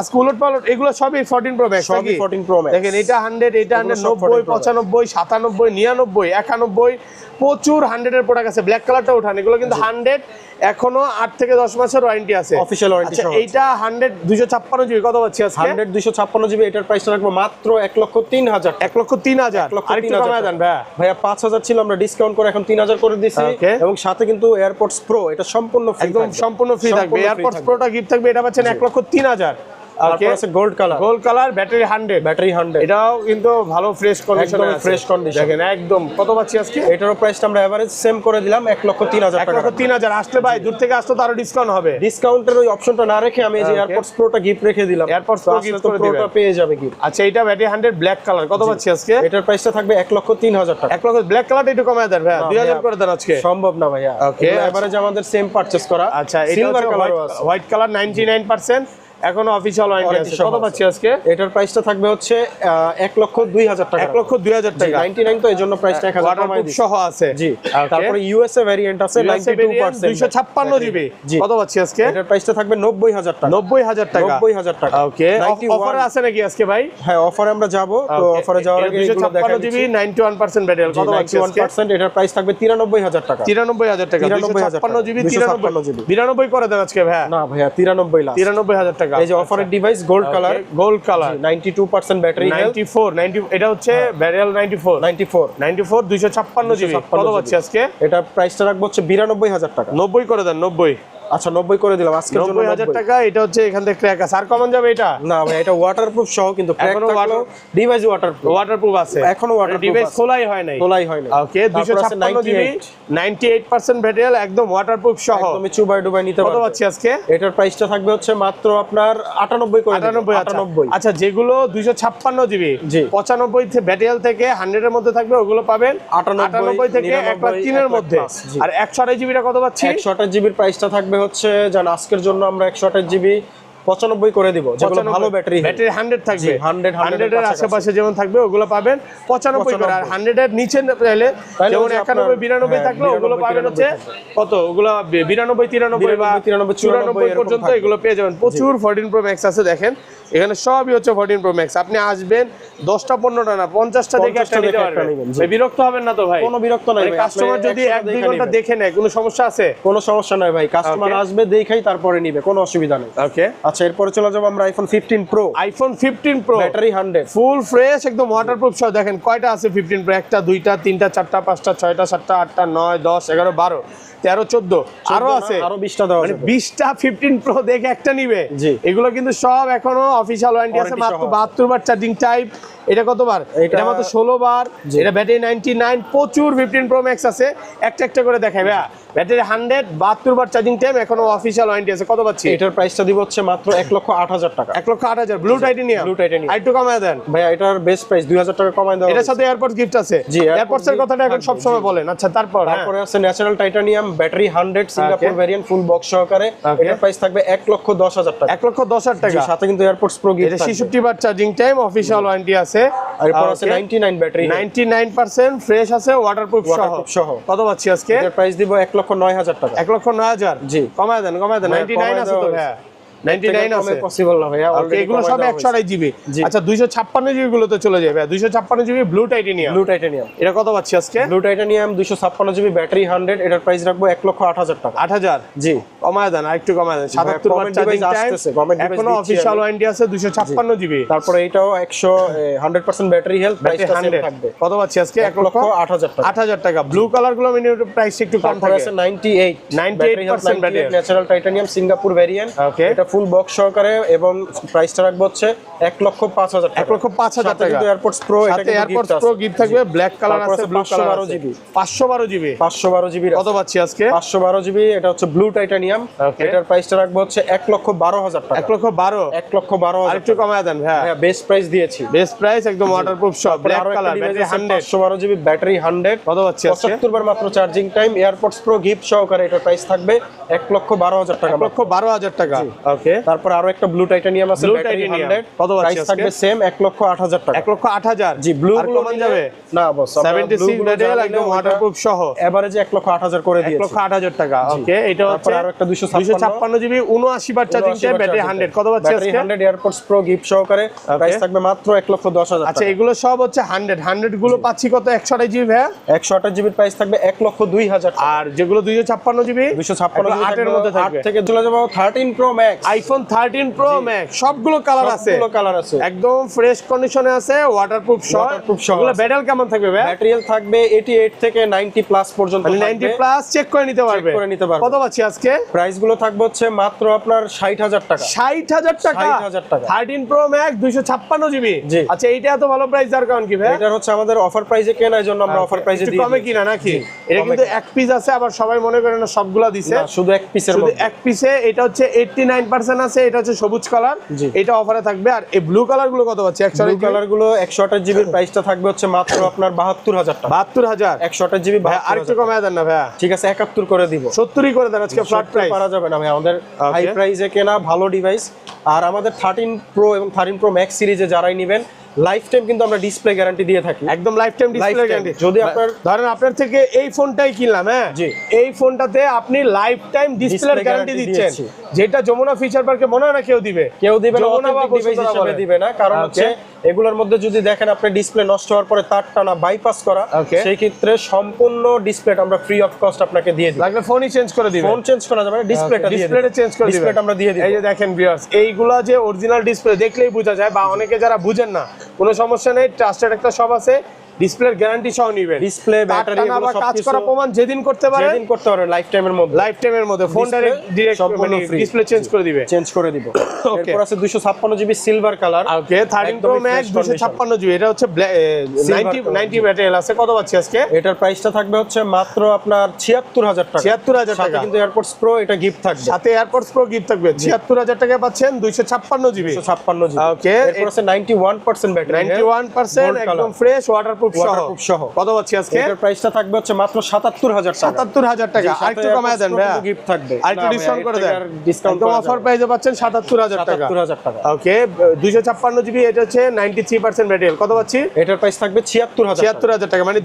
আজকে উলট পালট এগুলো সবই 14 প্রো ম্যাক্স সবই 14 Pro Max। দেখেন এটা 100 এটা এগুলো 100 সব 90 14 Pro 95 97 99 91 প্রচুর 100 এর প্রোডাক্ট আছে। ব্ল্যাক কালারটা উঠান এগুলো কিন্তু 100 এখনও আট থেকে 10 মাসের ওয়ারেন্টি আছে। Warranty আচ্ছা আছে। এইটা 100 256 জিবি কত পাচ্ছি হান্ড্রেড 100 256 জিবি এটার প্রাইসটা রাখব মাত্র এক লক্ষ 3000 1 লক্ষ 3000 লক্ষ আরেকটু 3000 কমায় দেন ভাইয়া। পাঁচ হাজার ছিল আমরা ডিসকাউন্ট করে এখন 3000 করে দিচ্ছি এবং সাথে কিন্তু এয়ারপোর্টস প্রো এটা সম্পূর্ণ একদম সম্পূর্ণ ফ্রি থাকবে। এয়ারপোর্টস। প্রোটা গিফট থাকবে এটা পাচ্ছেন এক লক্ষ 3000 ওকে তারপর আছে gold colour gold colour battery 100 battery 100 এটাও কিন্তু ভালো ফ্রেশ কন্ডিশনে একদম আছে। দেখেন একদম। কত পাচ্ছি আজকে? এটারও প্রাইসটা আমরা এভারেজ সেম করে দিলাম 1 লক্ষ 3000 এক লক্ষ তিন হাজার। আসলে ভাই দূর থেকে আসলে তো আরও ডিসকাউন্ট হবে। ডিসকাউন্টের ওই অপশনটা না রেখে আমি যে এয়ারপোর্টস প্রোটা গিফট রেখে দিলাম। করে দিবেন। পেয়ে যাবে গিফট আচ্ছা এইটা ব্যাটারি হান্ড্রেড ব্ল্যাক কালার কত পাচ্ছি আজকে? এটার প্রাইসটা থাকবে 1 লক্ষ 3000 টাকা। এক লক্ষ ব্ল্যাক কালারটা একটু কমায় দেন ভাই দুই হাজার করে দেন আজকে। সম্ভব না ভাইয়া। Okay, এভারেজ আমাদের সেম পারচেজ করা। আচ্ছা এটা সিলভার হচ্ছে white colour ninety nine percent এখনও অফিসিয়াল ওয়ারেন্টি আছে। কত পাচ্ছি আজকে? এটার প্রাইসটা থাকবে হচ্ছে আহ, এক লক্ষ দুই হাজার টাকা। এক লক্ষ দুই হাজার টাকা। নাইনটি নাইন তো এই জন্য প্রাইসটা এক হাজার কমাই ওয়াটারপ্রুফ সহ আছে। জি তারপরে ইউএসএ ভ্যারিয়েন্ট আছে নাইনটি টু পার্সেন্ট দুইশো ছাপ্পান্ন জিবি কত পাচ্ছি আজকে? এটার প্রাইসটা থাকবে নব্বই হাজার টাকা। নব্বই হাজার টাকা। নব্বই হাজার টাকা। ওকে 91 অফারে আছে নাকি আজকে ভাই? হ্যাঁ অফারে আমরা যাব। তো অফারে যাওয়ার আগে দুইশো এগুলো ছাপ্পান্ন দেখা GB ninety one percent battery কত পাচ্ছি আজকে? পার্সেন্ট এটার প্রাইস থাকবে তিরানব্বই হাজার টাকা। তিরানব্বই হাজার টাকা। দুইশো 93,000 টাকা। জিবি 256 তিরানব্বই। জিবি। বিরানব্বই করে দেন আজকে ভাই না ভাইয়া তিরানব্বই লাখ তিরানব্বই হাজার টাকা এই যে অফারের device gold colour gold colour ninety two percent battery ninety four ninety এটা হচ্ছে burial ninety four ninety four ninety four দুইশো ছাপ্পান্ন জিবি 256 কত পাচ্ছি আজকে? এটা প্রাইসটা রাখব হচ্ছে বিরানব্বই হাজার টাকা। নব্বই করে দেন নব্বই। আচ্ছা নব্বই করে দিলাম আজকের জন্য নব্বই হাজার 90 টাকা এটা হচ্ছে এখান থেকে ক্র্যাক আছে। আর কমন যাবে এটা? না ভাই এটা ওয়াটারপ্রুফ সহ কিন্তু এখনও water- ডিভাইস ওয়াটারপ্রুফ ওয়াটারপ্রুফ আছে। এখনও waterproof ডিভাইস খোলাই হয় নাই। তোলাই হয় না ওকে দুইশো ছাপ্পান্ন GB. Ninety eight percent battery একদম ওয়াটারপ্রুফ সহ। একদমই চুবাই ডুবাই নিতে কত পাচ্ছি আজকে? এটার প্রাইসটা থাকবে হচ্ছে মাত্র আপনার আটানব্বই করে দিলাম। আটানব্বই আচ্ছা। আচ্ছা যেগুলো দুইশো ছাপ্পান্ন জিবি জি। পঁচানব্বই ব্যাটারিয়াল থেকে হান্ড্রেড এর মধ্যে থাকবে ওগুলো পাবেন 98, আটানব্বই থেকে এক লাখ 99, তিনের মধ্যে। আর একশো আড়াই জিবিটা কত পাচ্ছি? একশো আঠাশ জিবির প্রাইসটা থাকবে হচ্ছে যেন আজকের জন্য আমরা একশো আঠাশ জিবি পঁচানব্বই করে দিব যেগুলো ভালো ব্যাটারি ব্যাটারি হান্ড্রেড থাকবে। জি, 100 হান্ড্রেড এর আশেপাশে যেমন থাকবে ওগুলো পাবেন পঁচানব্বই করে। আর হান্ড্রেড এর নিচে পেলে তাহলে যেমন একানব্বই বিরানব্বই হ্যাঁ, থাকলে ওগুলো পাবেন হচ্ছে কত? ওগুলো বিরানব্বই তিরানব্বই বা 92, 93, চুরানব্বই পর্যন্ত এগুলো পেয়ে যাবেন। প্রচুর ফোরটিন প্রো ম্যাক্স আছে দেখেন। এখানে সবই হচ্ছে ফোরটিন প্রো ম্যাক্স আপনি আসবেন দশটা পনেরোটা না পঞ্চাশটা দেখে একটা নিতে দেখে পারবেন। বিরক্ত হবেন না তো ভাই? কোনো বিরক্ত নাই কাস্টমার যদি এক দুই ঘণ্টা দেখে নেয় কোনো সমস্যা আছে? কোনো সমস্যা নাই ভাই কাস্টমার আসবে দেখাই তারপরে নিবে কোনো অসুবিধা নেই। ওকে আচ্ছা এরপরে চলে যাব আমরা iPhone fifteen pro iPhone fifteen pro battery hundred full fresh একদম ওয়াটারপ্রুফ সহ। দেখেন কয়টা আছে ফিফটিন প্রো একটা দুইটা তিনটা চারটা পাঁচটা ছয়টা সাতটা আটটা নয় দশ এগারো বারো। তেরো চোদ্দ। আরও আছে। আরও বিশটা দেওয়া মানে বিশটা ফিফটিন প্রো দেখে একটা নিবে। এগুলো কিন্তু সব এখনও অফিসিয়াল ওয়ারেন্টি আছে মাত্র বাহাত্তর বার চার্জিং টাইপ এটা কতবার? এটা- মাত্র ষোলো বার। এটা ব্যাটারি নাইনটি নাইন প্রচুর ফিফটিন প্রো ম্যাক্স আছে। একটা একটা করে দেখাই ভাইয়া। ব্যাটারি হান্ড্রেড বাহাত্তর বার চার্জিং টাইম এখনও অফিসিয়াল ওয়ারেন্টি আছে। কত পাচ্ছি? এটার প্রাইসটা দিব হচ্ছে মাত্র এক লক্ষ আট হাজার টাকা। এক লক্ষ আট হাজার ব্লু টাইটেনিয়াম Blue Titanium। আরেকটু কমায় দেন। ভাই এটার বেস্ট প্রাইস দুই হাজার টাকা কমাই দেওয়া এটার সাথে এয়ারপোর্ট গিফট আছে। জি, এয়ারপোর্টস এর কথাটা এখন থাকবে, সব সময় বলেন। আচ্ছা তারপর হ্যাঁ। তারপরে আছে natural titanium battery hundred Singapore variant full box সহকারে। এটার প্রাইস থাকবে এক লক্ষ দশ হাজার টাকা। এক লক্ষ দশ হাজার টাকা। সাথে কিন্তু এয়ারপোর্টস প্রো গিফট এটা ছেষট্টি বার চার্জিং টাইম অফিসিয়াল ওয়ারেন্টি আছে। এরপর আছে ninety nine battery ninety nine percent fresh আছে ওয়াটারপ্রুফ সহ। সহ। কত পাচ্ছি আজকে? প্রাইস দিব এক লক্ষ নয় হাজার টাকা। এক লক্ষ নয় হাজার? জি। কমায় দেন কমায় দেন। নাইনটি নাইন আছে তো হ্যাঁ। নাইনটি নাইন আছে। পসিবল না ভাইয়া এগুলো সব দেওয়া একশো আড়াই জিবি আচ্ছা দুইশো ছাপ্পান্ন জিবি গুলোতে চলে যাবে। দুইশো ছাপ্পান্ন GB blue titanium blue titanium এটা কত পাচ্ছি আজকে? ব্লু টাইটানিয়াম দুইশো ছাপ্পান্ন জিবি ব্যাটারি হান্ড্রেড এটার প্রাইস রাখব এক লক্ষ আট হাজার টাকা। আট হাজার? জি। কমায় দেন আরেকটু কমায় দেন। সাতাত্তর বার চার্জিং টাইম আসতেছে, comment device এখনও দিচ্ছি ওয়ারেন্টি আছে দুইশো ছাপ্পান্ন জিবি তারপরে এটাও একশো হান্ড্রেড পার্সেন্ট ব্যাটারি হেলথ প্রাইসটা হান্ড্রেড থাকবে। কত পাচ্ছি আজকে? এক এক লক্ষ লক্ষ আট হাজার টাকা। আট হাজার টাকা। ব্লু কালারগুলো মিনিমাম প্রাইস একটু কম থাকে। 98 98% battery। ন্যাচারাল টাইটানিয়াম সিঙ্গাপুর এটা ফুল বক্স সহকারে এবং প্রাইসটা রাখব হচ্ছে এক লক্ষ পাঁচ হাজার এক লক্ষ পাঁচ হাজার টাকা। কিন্তু এয়ারপোর্টস প্রো এটা সাথে এয়ারপোর্টস প্রো গিফট থাকবে ব্ল্যাক কালার আছে ব্লু কালার 512 আছে। GB পাঁচশো বারো জিবি? পাঁচশো বারো জিবি কত পাচ্ছি আজকে? পাঁচশো বারো জিবি এটা হচ্ছে ব্লু টাইটানিয়াম. এটার প্রাইসটা রাখব হচ্ছে এক লক্ষ বারো হাজার টাকা। এক লক্ষ বারো? এক লক্ষ বারো হাজার আরেকটু কমায় দেন ভাইয়া হ্যাঁ বেস্ট প্রাইস দিয়েছি। বেস্ট প্রাইস একদম ওয়াটারপ্রুফ সব ব্ল্যাক কালার ব্যাটারি হান্ড্রেড পাঁচশো বারো জিবি ব্যাটারি হান্ড্রেড কত পাচ্ছি পঁচাত্তর বার মাত্র charging time AirPods pro gift সহকারে এটার প্রাইস থাকবে এক লক্ষ বারো হাজার টাকা লক্ষ বারো হাজার টাকা। ওকে তারপর আরও একটা ব্লু টাইটানিয়াম আছে 100 কত প্রাইস থাকবে সেম এক লক্ষ আট হাজার টাকা। এক লক্ষ আট হাজার? জি ব্লু আর কমান যাবে? না বস সেভেন্টি সিক্স ব্যাটারি একদম ওয়াটারপ্রুফ সহ। এভারেজে এক লক্ষ আট হাজার করে এক দিয়েছি। লক্ষ আট হাজার টাকা ওকে এটা হচ্ছে আরও একটা 256 জিবি উনআশি বার চার্জিং টাইম ব্যাটারি হান্ড্রেড কত পাচ্ছি আজকে? হান্ড্রেড এয়ারপোর্টস প্রো গিফট সহকারে। প্রাইস থাকবে মাত্র এক লক্ষ দশ হাজার আচ্ছা এগুলো সব হচ্ছে হান্ড্রেড হান্ড্রেডগুলো পাচ্ছি কত? একশো আড়াই জিবি ভাইয়া? একশো আঠাশ জিবির প্রাইস থাকবে এক লক্ষ দুই হাজার আর যেগুলো দুইশো ছাপ্পান্ন জিবি দুইশো ছাপ্পান্ন আটের মধ্যে থাকবে। থেকে চলে যাব thirteen pro max iPhone 13 pro max সবগুলো কালার আছে। কালার আছে। একদম ফ্রেশ কন্ডিশনে আছে ওয়াটারপ্রুফ সহ এগুলো ব্যাটারি কেমন থাকবে ব্যাটারিয়াল থাকবে 88 থেকে 90 প্লাস পর্যন্ত 90 প্লাস চেক করে নিতে পারবে। করে নিতে পারবে। কত পাচ্ছি আজকে? প্রাইসগুলো থাকবে হচ্ছে মাত্র আপনার 60000 টাকা। 60000 টাকা? 60000 টাকা। 13 প্রো ম্যাক্স 256 জিবি আচ্ছা এইটা এত ভালো প্রাইস যার কারণ কি ভাই এটা হচ্ছে আমাদের অফার প্রাইসে কেনার জন্য আমরা অফার প্রাইসে দিই কমে কিনা নাকি? এটা কিন্তু এক পিস আছে আবার সবাই মনে করে না সবগুলা দিছে। শুধু এক পিসের শুধু এক পিসে এটা হচ্ছে 89 থাকবে। হচ্ছে মাত্র আপনার বাহাত্তর হাজার বাহাত্তর হাজার? জিবি ভাইয়া ঠিক আছে একাত্তর করে দিব। সত্তরই করে দেন আজকে ফ্ল্যাট যাবে না আমাদের কেনা ভালো ডিভাইস আর আমাদের থার্টিন প্রো এবং থার্টিন প্রো ম্যাক্স সিরিজে যারাই নিবেন লাইফ টাইম কিন্তু আমরা ডিসপ্লে গ্যারান্টি দিয়ে থাকি। একদম লাইফ টাইম ডিসপ্লে গ্যারান্টি যদি আপনার- ধরেন আপনার থেকে এই ফোনটাই কিনলাম হ্যাঁ? এই ফোনটাতে আপনি লাইফ টাইম ডিসপ্লে গ্যারান্টি দিচ্ছেন। যেটা যমুনা ফিচার পার্কে মনে হয় না কেউ দিবে? কেউ দিবে না। দিবে না কারণ হচ্ছে এগুলোর মধ্যে যদি দেখেন আপনি ডিসপ্লে নষ্ট হওয়ার পরে তার টানা বাইপাস করা. সেই ক্ষেত্রে সম্পূর্ণ ডিসপ্লেটা আমরা ফ্রি অফ কস্ট আপনাকে দিয়ে দিই লাগলে ফোনই চেঞ্জ করে দিবেন। ফোন চেঞ্জ করা যাবে ডিসপ্লেটা দিয়ে ডিসপ্লেটা চেঞ্জ করে দিবেন। ডিসপ্লেটা আমরা দিয়ে দিই এই যে দেখেন ভিউয়ার্স এইগুলা যে অরিজিনাল ডিসপ্লে দেখলেই বোঝা যায় বা অনেকে যারা বুঝেন না কোনো সমস্যা নেই ট্রাস্টেড একটা সব আছে ডিসপ্লের গ্যারান্টি সহ নিবেন। Battery টানা এগুলো বা কাজ করা প্রমাণ যেদিন করতে পারে যেদিন করতে পারবেন লাইফ টাইমের মধ্যে। লাইফ টাইমের মধ্যে। ফোন ডাইরেক্ট ডিরেক্ট সম্পূর্ণ free। ডিসপ্লে চেঞ্জ করে দিবে। চেঞ্জ করে দিব। এরপর আছে 256 GB silver colour okay 13 pro max 256 GB এটা হচ্ছে 90 90 ব্যাটারি আছে। কত পাচ্ছি আজকে? এটার প্রাইসটা থাকবে হচ্ছে মাত্র আপনার 76000 টাকা। 76000 সাথে টাকা। কিন্তু এয়ারপোর্টস প্রো এটা গিফট থাকবে। সাথে এয়ারপডস প্রো গিফট থাকবে। 76000 টাকা পাচ্ছেন 256 জিবি 256 জিবি Okay, এরপর আছে 91% ব্যাটারি 91% একদম ফ্রেশ ওয়াটারপ্রুফ সহ। Waterproof সহ। কত পাচ্ছি আজকে? প্রাইসটা থাকবে হচ্ছে মাত্র 77000 টাকা। 77000 টাকা। সাথে আরেকটু কমায় দেন Pro ভাইয়া। থাকবে। না ভাইয়া, ডিসকাউন্ট করে দেন। আর একদম অফার প্রাইসে পাচ্ছেন 77000 টাকা। 77000 টাকা। ওকে 256 জিবি এটা হচ্ছে 93% ব্যাটারি কত পাচ্ছি? এটার প্রাইস থাকবে 76000 টাকা। ছিয়াত্তর হাজার টাকা। মানে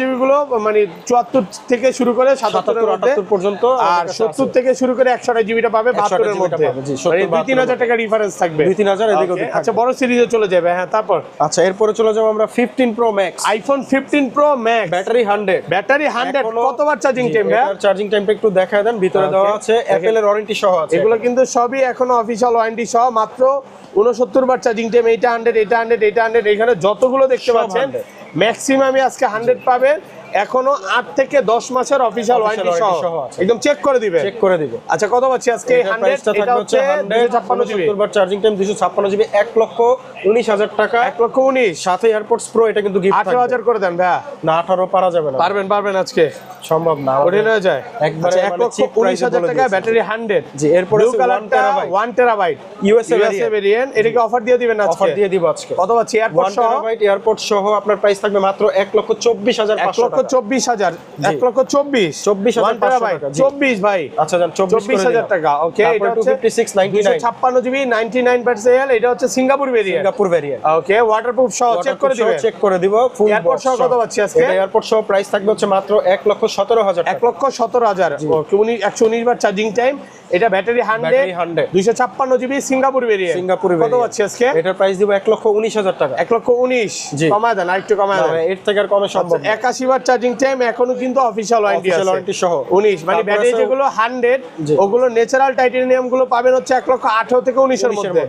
জিবি গুলো মানে চুয়াত্তর থেকে শুরু করে সাতাত্তর 77 78 পর্যন্ত আর আমাদের কাছে সত্তর আছে। থেকে শুরু করে একশো আট জিবিটা পাবে 128 বাহাত্তরের জিবিটা মধ্যে। পাবে, মানে 70 দুই তিন হাজার টাকা ডিফারেন্স থাকবে। দুই তিন হাজার এদিক Okay, আচ্ছা বড় সিরিজে চলে যাবে হ্যাঁ তারপর? আচ্ছা এরপরে চলে যাব আমরা 15 pro max iPhone fifteen pro max battery 100 battery hundred এখনো- কতবার চার্জিং টাইম এটার চার্জিং টাইমটা একটু দেখায় দেন ভিতরে দেওয়া আছে অ্যাপেল এর ওয়ারেন্টি সহ আছে। এগুলো কিন্তু সবই এখনও অফিসিয়াল ওয়ারেন্টি সহ মাত্র উনসত্তর বার চার্জিং টাইম এইটা হান্ড্রেড এইটা হান্ড্রেড এইটা হান্ড্রেড এখানে যতগুলো দেখতে পাচ্ছেন 100 ম্যাক্সিমামই আজকে হান্ড্রেড পাবেন। এখনও আট থেকে দশ মাসের অফিসিয়াল ওয়ারেন্টি সহ। একদম চেক করে দিবে চেক করে দিব। আচ্ছা কত পাচ্ছি আজকে? এটা হচ্ছে হচ্ছে 100 ছাপ্পান্ন জিবি 69 বার চার্জিং টাইম 256 জিবি 1 লক্ষ 19000 টাকা। এক লক্ষ উনিশ। সাথে এয়ারপোর্টস প্রো এটা কিন্তু গিফট আঠারো হাজার করে দেন ভাইয়া। না 18 পারা যাবে না। পারবেন পারবেন আজকে। সম্ভব না। হয়ে যায়। একবারে আচ্ছা, এক মানে লক্ষ উনিশ হাজার টাকা ব্যাটারি হান্ড্রেড জি, এরপর কালারটা। ওয়ান টেরাবাইট ইউএসএ ভেরিয়েন্ট এটাকে অফার দিয়ে দিবেন অফার দিয়ে দিব আজকে। কত পাচ্ছি? এয়ারপোর্ট সহ? এয়ারপোর্ট সহ আপনার প্রাইস থাকবে মাত্র 1 লক্ষ 24500 এক লক্ষ চব্বিশ হাজার এক লক্ষ চব্বিশ। 24,500 One terabyte, টাকা, জি। চব্বিশ ভাই। আচ্ছা চব্বিশ হাজার টাকা ওকে এটা হচ্ছে ছাপ্পান্ন জিবি নাইনটি নাইন পার্সেন্ট এটা হচ্ছে Singapore variant Singapore variant okay waterproof সহ চেক করে দিবে চেক করে দিব ফুল Airport সহ কত পাচ্ছি আজকে? এয়ারপোর্ট সহ প্রাইস থাকবে হচ্ছে মাত্র 1 লক্ষ 17000 এক লক্ষ সতেরো হাজার। উনি একশো উনিশ বার চার্জিং টাইম এটা ব্যাটারি হান্ড্রেড দুইশো ছাপ্পান্ন জিবি সিঙ্গাপুর ভেরিয়েন্ট সিঙ্গাপুর কত পাচ্ছি আজকে? এটার প্রাইস দিব 1 লক্ষ 19000 টাকা। এক লক্ষ উনিশ। কমায় দেন আরেকটু কমায় দেন। এর থেকে আর কমে সম্ভব একাশি বার চার্জিং টাইম এখনও কিন্তু অফিসিয়াল ওয়ারেন্টি আছে। সহ। উনিশ মানে ব্যাটারি যেগুলো হান্ড্রেড জি। ওগুলো ন্যাচারাল টাইটেনিয়ামগুলো পাবেন হচ্ছে এক লক্ষ আঠারো থেকে 19 এর মধ্যে।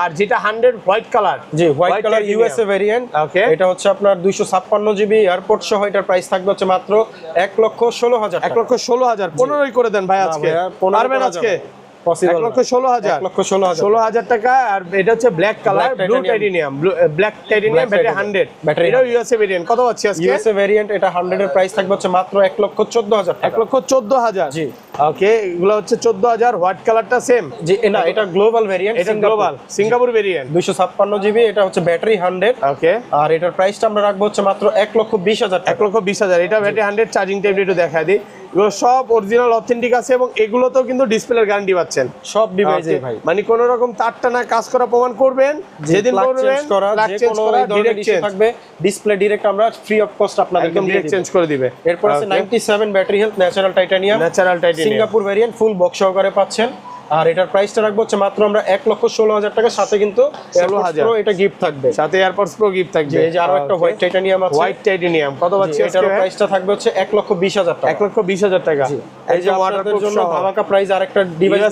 আর যেটা হান্ড্রেড হোয়াইট কালার জি white colour USA variant Okay. এটা হচ্ছে আপনার 256 জিবি এয়ারপোর্ট সহ এটার প্রাইস থাকবে হচ্ছে মাত্র 1 লক্ষ 16000 এক টাকা। লক্ষ ষোলো হাজার। পনেরোই করে দেন ভাই আজকে। পারবেন আজকে? পসিবল এক লক্ষ ষোলো হাজার। এক লক্ষ 16000 ষোলো হাজার টাকা আর এটা হচ্ছে black colour blue titanium black titanium battery. Hundred Battery এটাও ইউএসএ ভেরিয়েন্ট কত পাচ্ছি আজকে? ইউএসএ ভেরিয়েন্ট এটা 100 এর প্রাইস থাকবে হচ্ছে মাত্র 1 লক্ষ 14000 এক টাকা। লক্ষ চোদ্দ হাজার। জি। ওকে এগুলো হচ্ছে চোদ্দ হাজার। হোয়াইট কালারটা সেম জি না এটা গ্লোবাল ভেরিয়েন্ট এটা গ্লোবাল সিঙ্গাপুর ভেরিয়েন্ট 256 জিবি এটা হচ্ছে ব্যাটারি 100 ওকে আর এটার প্রাইসটা আমরা রাখব হচ্ছে মাত্র 1 লক্ষ 20000 এক টাকা। লক্ষ বিশ হাজার। এটা ব্যাটারি হান্ড্রেড চার্জিং টাইম একটু দেখা দিই। এগুলো সব অরিজিনাল অথেন্টিক আছে এবং এগুলোতেও কিন্তু ডিসপ্লের গ্যারান্টি পাচ্ছেন। সব ডিভাইসে ভাই। মানে কোন রকম তারটা না কাজ করা প্রমাণ করবেন যেদিন করবেন প্লাগ কোনো করা ডাইরেক্ট change। থাকবে ডিসপ্লে ডাইরেক্ট আমরা ফ্রি অফ কস্ট আপনাদের একদম দিয়ে চেঞ্জ করে দিবে। এরপর আছে 97 battery health natural titanium natural titanium Singapore variant full box সহকারে পাচ্ছেন। আর এটার প্রাইসটা রাখব হচ্ছে মাত্র আমরা এক লক্ষ ষোলো হাজার টাকা সাথে কিন্তু 16,000 Pro এটা গিফট থাকবে। সাথে এয়ারপোর্টস প্রো গিফট থাকবে। এই যে আরও একটা হোয়াইট টাইটানিয়াম আছে। হোয়াইট টাইটেনিয়াম কত পাচ্ছি এটার প্রাইসটা থাকবে হচ্ছে এক লক্ষ বিশ হাজার টাকা। এক লক্ষ বিশ হাজার টাকা। এই যে জন্য প্রাইস আরেকটা ডিভাইস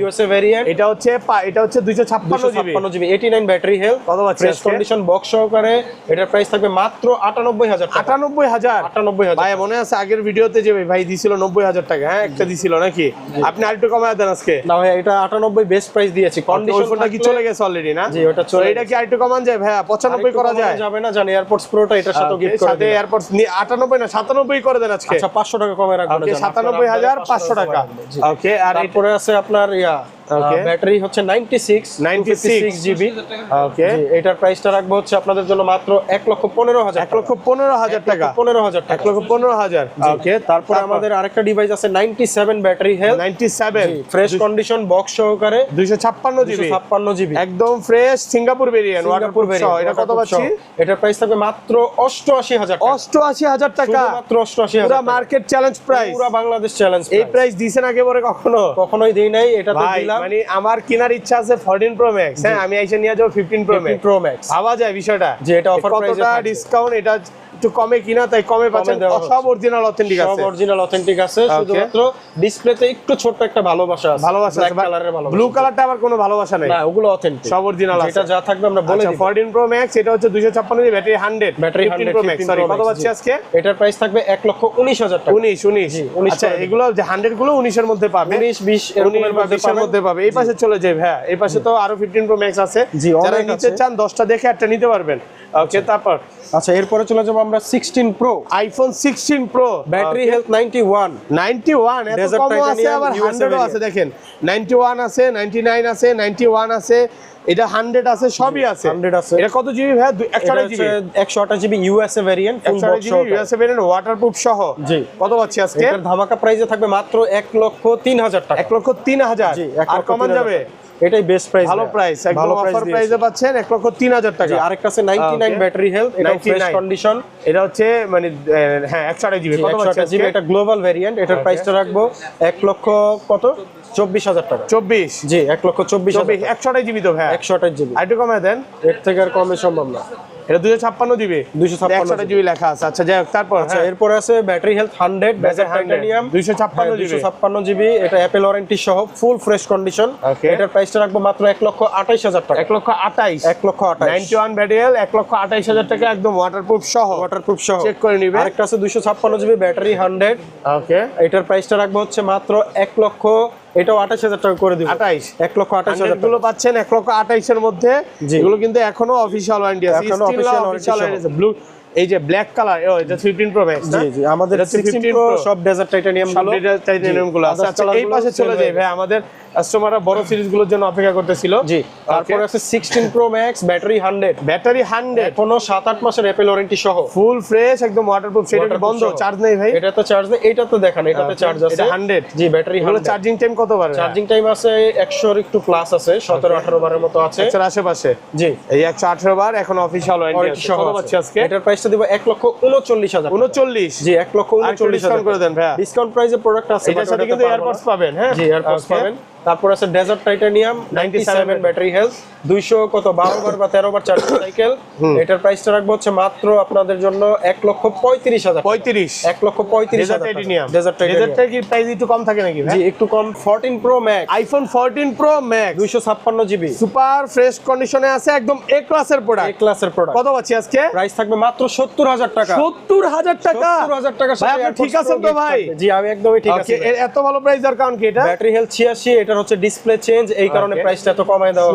ইউএসএ ভেরিয়েন্ট এটা হচ্ছে এটা হচ্ছে 256 জিবি 89 ব্যাটারি হেলথ কত আছে কন্ডিশন বক্স সহকারে। এটার প্রাইস থাকবে মাত্র 98000 টাকা। 98000 98000 ভাই মনে আছে আগের ভিডিওতে যে ভাই দিছিল 90000 টাকা হ্যাঁ একটা দিছিল নাকি? আপনি আরেকটু কমায় দেন আজকে। না ভাই এটা 98 বেস্ট প্রাইস দিয়েছি। কন্ডিশনটা কি চলে গেছে অলরেডি না? জি ওটা চলে এটা কি আরেকটু কমান যায়? ভাই 95 করা যায়। যাবে না জানি এয়ারপডস প্রোটা এটার সাথে গিফট আচ্ছা, করে সাথে এয়ারপডস 98 না 97 করে দেন আজকে। আচ্ছা 500 টাকা কমে রাখবেন সাতানব্বই টাকা জি। ওকে আর এটা- তারপরে আছে আপনার ইয়া Okay. ব্যাটারি হচ্ছে 96 96 জিবি ওকে এটার প্রাইসটা রাখব হচ্ছে আপনাদের জন্য মাত্র এক লক্ষ পনেরো হাজার এক লক্ষ পনেরো হাজার টাকা। পনেরো হাজার এক টাকা লক্ষ পনেরো হাজার। ওকে তারপরে আমাদের আরেকটা ডিভাইস আছে 97 battery health ninety seven fresh condition box সহকারে। দুইশো ছাপ্পান্ন জিবি ছাপ্পান্ন জিবি একদম ফ্রেশ সিঙ্গাপুর ভেরিয়েন্ট ওয়াটারপ্রুফ সহ। এটা কত পাচ্ছি? এটার প্রাইস থাকবে মাত্র অষ্টআশি হাজার টাকা। অষ্টআশি হাজার টাকা। মাত্র অষ্টআশি পুরা হাজার মার্কেট চ্যালেঞ্জ প্রাইস পুরো বাংলাদেশ চ্যালেঞ্জ এই প্রাইস দিছেন আগে পরে কখনো? কখনোই দেই নাই। এটা তো দিলাম। মানে আমার কেনার ইচ্ছা আছে 14 প্রো ম্যাক্স হ্যাঁ আমি এসে নিয়ে যাব 15 প্রো ম্যাক্স প্রো ম্যাক্স ভাবা যায় বিষয়টা। যে এটা অফার। ডিসকাউন্ট এটা একটু কমে কিনা তাই কমে পাচ্ছেন। সব অরিজিনাল অথেন্টিক সব অরিজিনাল অথেন্টিক আছে। শুধুমাত্র ডিসপ্লেতে একটু ছোট্ট একটা ভালোবাসা আছে। ভালোবাসা ব্ল্যাক কালারের ভালোবাসা ব্লু কালারটা আবার কোনো ভালোবাসা নাই। না ওগুলো অথেন্টিক সব অরিজিনাল আছে। যেটা যা থাকবে আমরা বলে দিব। 14 প্রো ম্যাক্স এটা হচ্ছে 256 GB battery 100 battery 15 pro max sorry কত পাচ্ছি আজকে? এটার প্রাইস থাকবে এক লক্ষ উনিশ হাজার টাকা। 19 19 19 আচ্ছা এগুলো যে 100 গুলো 19 এর মধ্যে পাবে। উনিশ বিশ এরকমের 19 বা মধ্যে 20 এর মধ্যে পাবে। এই পাশে চলে যাবে হ্যাঁ। এই পাশে তো আরও 15 প্রো ম্যাক্স আছে। যারা নিতে চান 10টা দেখে একটা নিতে পারবেন। ওকে তারপর? আচ্ছা এরপরে চলে যাব আমরা sixteen pro iPhone 16 pro battery health ninety one 91 এত কমও আছে আবার 100 ও আছে দেখেন। 91 আছে 99 আছে 91 আছে এটা 100 আছে সবই আছে। 100 আছে। এটা কত জিবি ভাই? একশো জিবি একশো আঠাশ GB USA variant full box GB USA variant waterproof সহ জি। কত পাচ্ছি আজকে? এটার ধামাকা প্রাইসে থাকবে মাত্র এক লক্ষ তিন হাজার টাকা। এক লক্ষ তিন হাজার। জি আর কমান যাবে। এটাই বেস্ট প্রাইস ভালো প্রাইস ভালো অফার প্রাইস পাচ্ছেন এক লক্ষ তিন হাজার টাকা। আরেকটা আছে 99 ব্যাটারি হেলথ এটা ফ্রেশ কন্ডিশন এটা হচ্ছে মানে হ্যাঁ একশো আঠাশ জিবি কত পাচ্ছি এটা গ্লোবাল ভেরিয়েন্ট এটার প্রাইসটা রাখব এক লক্ষ কত? চব্বিশ হাজার টাকা। চব্বিশ? জি এক লক্ষ চব্বিশ চব্বিশ একশো আঠাশ জিবি তো ভাই একশো আঠাশ জিবি আরেকটু কমে দেন। এর থেকে আর কমে সম্ভব না। এটা দুশো ছাপ্পান্ন জিবি। 256 একশো আঠাশ জিবি। লেখা আছে। আচ্ছা যাই হোক তারপর? আচ্ছা এরপরে আছে battery health hundred battery titanium. 256 GB. ছাপ্পান্ন জিবি। এটা অ্যাপেল ওয়ারেন্টি সহ ফুল ফ্রেশ কন্ডিশন. এটার প্রাইসটা রাখব মাত্র এক লক্ষ আঠাইশ হাজার টাকা। এক লক্ষ আঠাইশ। এক লক্ষ আঠাইশ। নাইনটি ওয়ান ব্যাটারিয়াল এক লক্ষ আঠাইশ হাজার টাকা একদম ওয়াটারপ্রুফ সহ। ওয়াটারপ্রুফ সহ। চেক করে নিবে। আরেকটা আছে দুইশো ছাপ্পান্ন জিবি ব্যাটারি হান্ড্রেড। ওকে এটার প্রাইসটা রাখব হচ্ছে মাত্র এক লক্ষ এটাও আঠাশ হাজার টাকা করে দিব। 28 এক লক্ষ আঠাশ হাজারগুলো পাচ্ছেন এক লক্ষ আঠাইশের মধ্যে। জি। এগুলো কিন্তু এখনও অফিসিয়াল ওয়ারেন্টি আছে। এখনও অফিসিয়াল ওয়ারেন্টি ব্লু এই যে ব্ল্যাক কালার ও এটা 15 প্রো ম্যাক্স জি জি আমাদের এটা হচ্ছে 16 15 প্রো সব ডেজার্ট টাইটানিয়াম সব টাইটানিয়ামগুলো আছে। আচ্ছা এই পাশে চলে যায় ভাই আমাদের কাস্টমাররা বড় সিরিজগুলোর জন্য অপেক্ষা করতেছিল। জি। তারপরে আছে 16 প্রো ম্যাক্স ব্যাটারি 100 ব্যাটারি 100 এখনও 7 8 মাসের অ্যাপেল ওয়ারেন্টি সহ। ফুল ফ্রেশ একদম ওয়াটারপ্রুফ সেটা বন্ধ চার্জ নেই ভাই। এটা তো চার্জ নেই এটা তো দেখেন এটাতে Okay, চার্জ আছে। এটা 100 জি ব্যাটারি 100 চার্জিং টাইম কত বার? চার্জিং টাইম আছে 100 এর একটু প্লাস আছে 17 18 বারের মতো আছে। একশোর আশেপাশে? জি। এই একশো আঠারো বার এখন অফিসিয়াল ওয়ারেন্টি সহ আছে। আজকে? এটার প্রাইসটা দিব 1 লক্ষ 39 হাজার উনচল্লিশ? জি 1 লক্ষ আরেকটু 39 ডিসকাউন্ট করে দেন ভাইয়া। ডিসকাউন্ট প্রাইসে প্রোডাক্ট আছে এটার সাথে কিন্তু এয়ারপডস পাবেন হ্যাঁ? জি এয়ারপডস পাবেন। তারপর আছে ডেজার্ট টাইটানিয়াম 97 97 ব্যাটারি হেলথ 200 কত 12 বার বা 13 বার চার্জিং সাইকেল এটার প্রাইসটা রাখব হচ্ছে মাত্র আপনাদের জন্য 1 লক্ষ 35 হাজার পঁয়ত্রিশ। 1 লক্ষ 35 ডেজার্ট হাজার টাইটেনিয়াম ডেজার্ট টাইটানিয়াম কি প্রাইস একটু কম থাকে নাকি জি একটু কম। 14 pro max iPhone 14 pro max 256 GB super fresh কন্ডিশনে আছে একদম এ ক্লাসের প্রোডাক্ট এ ক্লাসের প্রোডাক্ট কত পাচ্ছি আজকে? প্রাইস থাকবে মাত্র 70000 টাকা। সত্তর হাজার টাকা? 70000 টাকা ভাই, আপনি ঠিক আছেন তো ভাই? জি আমি একদমই ঠিক আছি। এত ভালো প্রাইস আর কারণ কি এটা? ব্যাটারি হেলথ 86 এটার হচ্ছে ডিসপ্লে চেঞ্জ এই কারণে প্রাইসটা এত কমায় দেওয়া